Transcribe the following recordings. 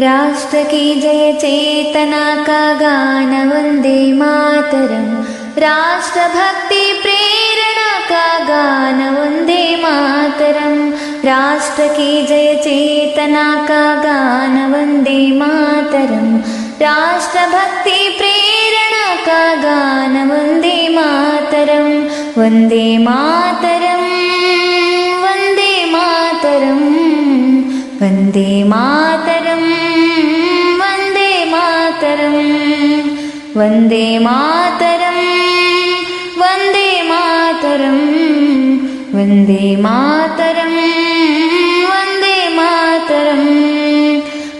राष्ट्र की जय चेतना का गान वन्दे मातरम्। राष्ट्रभक्ति प्रेरणा का गान वन्दे मातरम्। राष्ट्र की जय चेतना का गान वन्दे मातरम्। राष्ट्रभक्ति प्रेरणा का गान वन्दे मातरम्। वन्दे मातरम् वन्दे मातरम्। वन्दे मातरम् वन्दे मातरम् वन्दे मातरम् वन्दे मातरम् वन्दे मातरम्।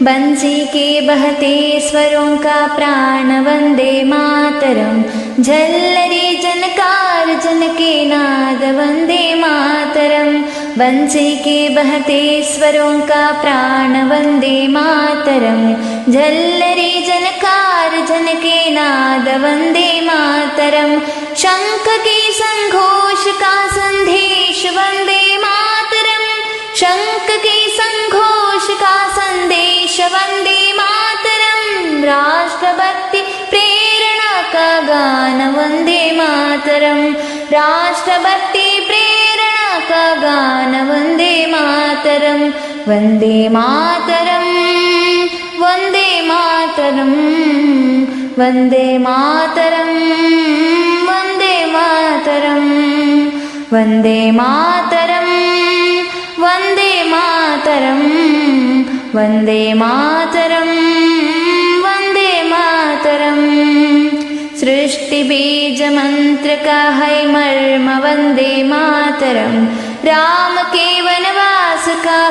बंसी के बहते स्वरों का प्राण वन्दे मातरम्। झल्लरी जनकार जन के नाद वन्दे मातरम्। बंसी के बहते स्वरों का प्राण वन्दे मातरम्। झल्लरी जनकार नाद वन्दे मातरम्। शङ्ख के सङ्घोष का सन्देश वन्दे मातरम्। शङ्ख के सङ्घोष का सन्देश वन्दे मातरम्। राष्ट्रभक्ति प्रेरणा का गान वन्दे मातरम्। राष्ट्रभक्ति प्रेरणा का गान वन्दे मातरम्। वन्दे मातरम् वन्दे मातरम् वन्दे मातरं वन्दे मातरं वन्दे मातरं वन्दे मातरं वन्दे मातरं वन्दे मातरं सृष्टिबीजमन्त्रकहै मर्म वन्दे मातरं रामके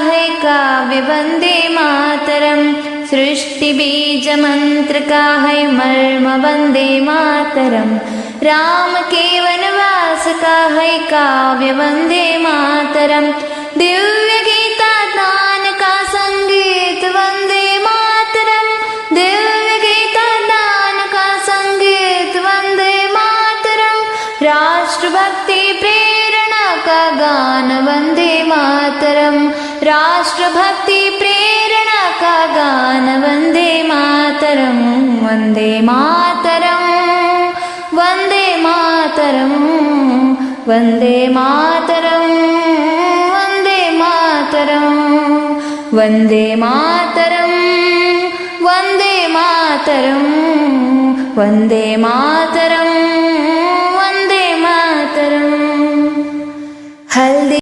है काव्य वन्दे मातरम्। सृष्टिबीजमन्त्रका है मर्म वन्दे मातरं रामकेवनवासका है काव्य वन्दे मातरं दिव्यगीतादानका सङ्गीत वन्दे मातरं दिव्यगीतादानका सङ्गीत वन्दे मातरं राष्ट्रभक्ति प्रेरणा का गान वन्दे मातरं राष्ट्रभक्ति गान वन्दे मातरम् वन्दे मातरम् वन्दे मातरम् वन्दे मातरम् वन्दे मातरम् वन्दे मातरम् वन्दे मातरम् वन्दे मातरम् वन्दे मातरम्। हल्दि